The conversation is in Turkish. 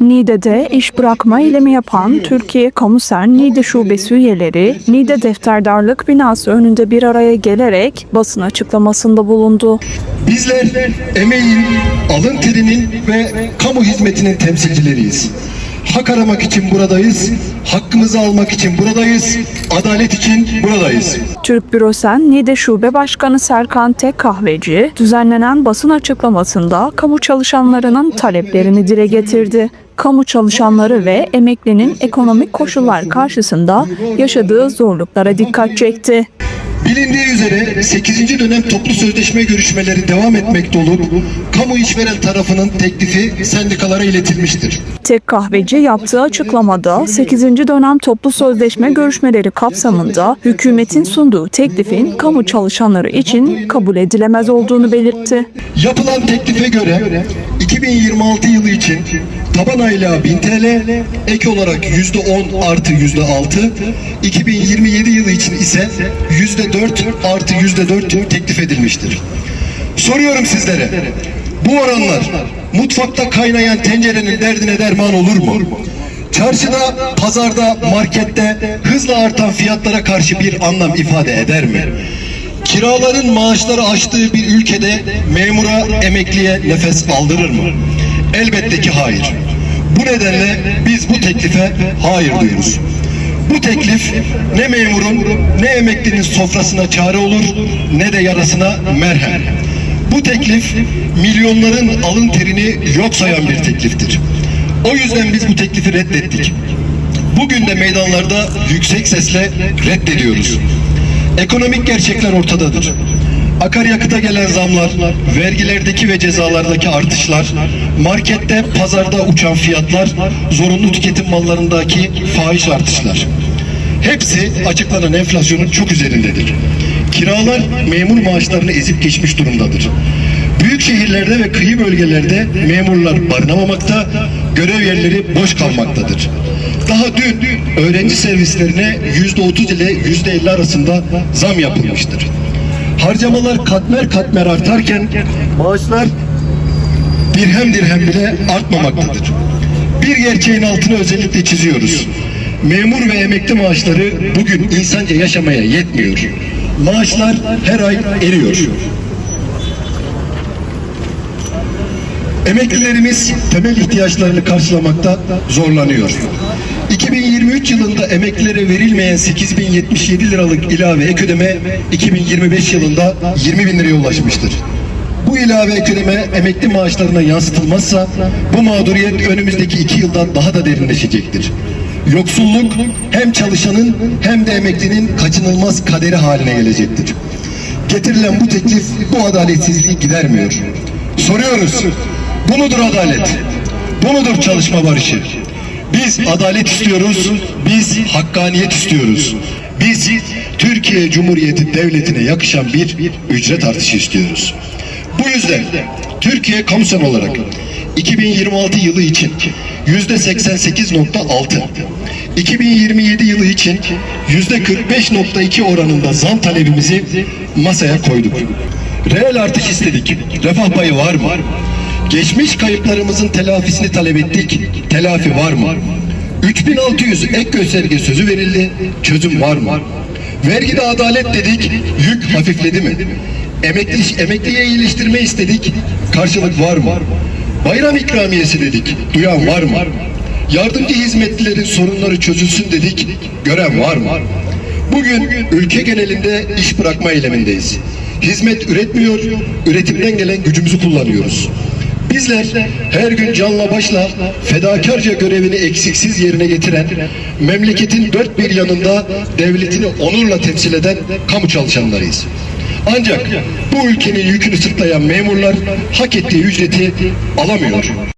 Niğde'de iş bırakma eylemi yapan Türkiye Kamusen Niğde Şubesi üyeleri Niğde Defterdarlık binası önünde bir araya gelerek basın açıklamasında bulundu. Bizler emeğin, alın terinin ve kamu hizmetinin temsilcileriyiz. Hak aramak için buradayız, hakkımızı almak için buradayız, adalet için buradayız. Türk Bürosen Niğde Şube Başkanı Serkan Tek Kahveci düzenlenen basın açıklamasında kamu çalışanlarının taleplerini dile getirdi. Kamu çalışanları ve emeklinin ekonomik koşullar karşısında yaşadığı zorluklara dikkat çekti. Bilindiği üzere 8. dönem toplu sözleşme görüşmeleri devam etmekte olup kamu işveren tarafının teklifi sendikalara iletilmiştir. Tek kahveci yaptığı açıklamada 8. dönem toplu sözleşme görüşmeleri kapsamında hükümetin sunduğu teklifin kamu çalışanları için kabul edilemez olduğunu belirtti. Yapılan teklife göre 2026 yılı için taban aylığa 1000 TL, ek olarak %10 artı %6, 2027 yılı için ise %4 artı %4 teklif edilmiştir. Soruyorum sizlere, bu oranlar mutfakta kaynayan tencerenin derdine derman olur mu? Çarşıda, pazarda, markette hızla artan fiyatlara karşı bir anlam ifade eder mi? Kiraların maaşları aştığı bir ülkede memura, emekliye nefes aldırır mı? Elbette ki hayır. Bu nedenle biz bu teklife hayır diyoruz. Bu teklif ne memurun ne emeklinin sofrasına çare olur ne de yarasına merhem. Bu teklif milyonların alın terini yok sayan bir tekliftir. O yüzden biz bu teklifi reddettik. Bugün de meydanlarda yüksek sesle reddediyoruz. Ekonomik gerçekler ortadadır. Akaryakıta gelen zamlar, vergilerdeki ve cezalardaki artışlar, markette, pazarda uçan fiyatlar, zorunlu tüketim mallarındaki fahiş artışlar. Hepsi açıklanan enflasyonun çok üzerindedir. Kiralar memur maaşlarını ezip geçmiş durumdadır. Büyük şehirlerde ve kıyı bölgelerde memurlar barınamamakta, görev yerleri boş kalmaktadır. Daha dün öğrenci servislerine yüzde otuz ile yüzde elli arasında zam yapılmıştır. Harcamalar katmer katmer artarken maaşlar dirhem dirhem bile artmamaktadır. Bir gerçeğin altını özellikle çiziyoruz. Memur ve emekli maaşları bugün insanca yaşamaya yetmiyor. Maaşlar her ay eriyor. Emeklilerimiz temel ihtiyaçlarını karşılamakta zorlanıyor. 2023 yılında emeklilere verilmeyen 8077 liralık ilave ek ödeme 2025 yılında 20 bin liraya ulaşmıştır. Bu ilave ek ödeme emekli maaşlarına yansıtılmazsa bu mağduriyet önümüzdeki iki yıldan daha da derinleşecektir. Yoksulluk hem çalışanın hem de emeklinin kaçınılmaz kaderi haline gelecektir. Getirilen bu teklif bu adaletsizliği gidermiyor. Soruyoruz. Bu mudur adalet? Bu mudur çalışma barışı? Biz adalet istiyoruz, biz hakkaniyet istiyoruz. Biz Türkiye Cumhuriyeti Devleti'ne yakışan bir ücret artışı istiyoruz. Bu yüzden Türkiye Kamusen olarak 2026 yılı için yüzde 88.6, 2027 yılı için yüzde 45.2 oranında zam talebimizi masaya koyduk. Reel artış istedik. Refah payı var mı? Geçmiş kayıplarımızın telafisini talep ettik. Telafi var mı? 3600 ek gösterge sözü verildi. Çözüm var mı? Vergide adalet dedik. Yük hafifledi mi? Emekli, emekliye iyileştirme istedik. Karşılık var mı? Bayram ikramiyesi dedik. Duyan var mı? Yardımcı hizmetlilerin sorunları çözülsün dedik. Gören var mı? Bugün ülke genelinde iş bırakma eylemindeyiz. Hizmet üretmiyor, üretimden gelen gücümüzü kullanıyoruz. Bizler her gün canla başla fedakarca görevini eksiksiz yerine getiren, memleketin dört bir yanında devletini onurla temsil eden kamu çalışanlarıyız. Ancak bu ülkenin yükünü sırtlayan memurlar hak ettiği ücreti alamıyor.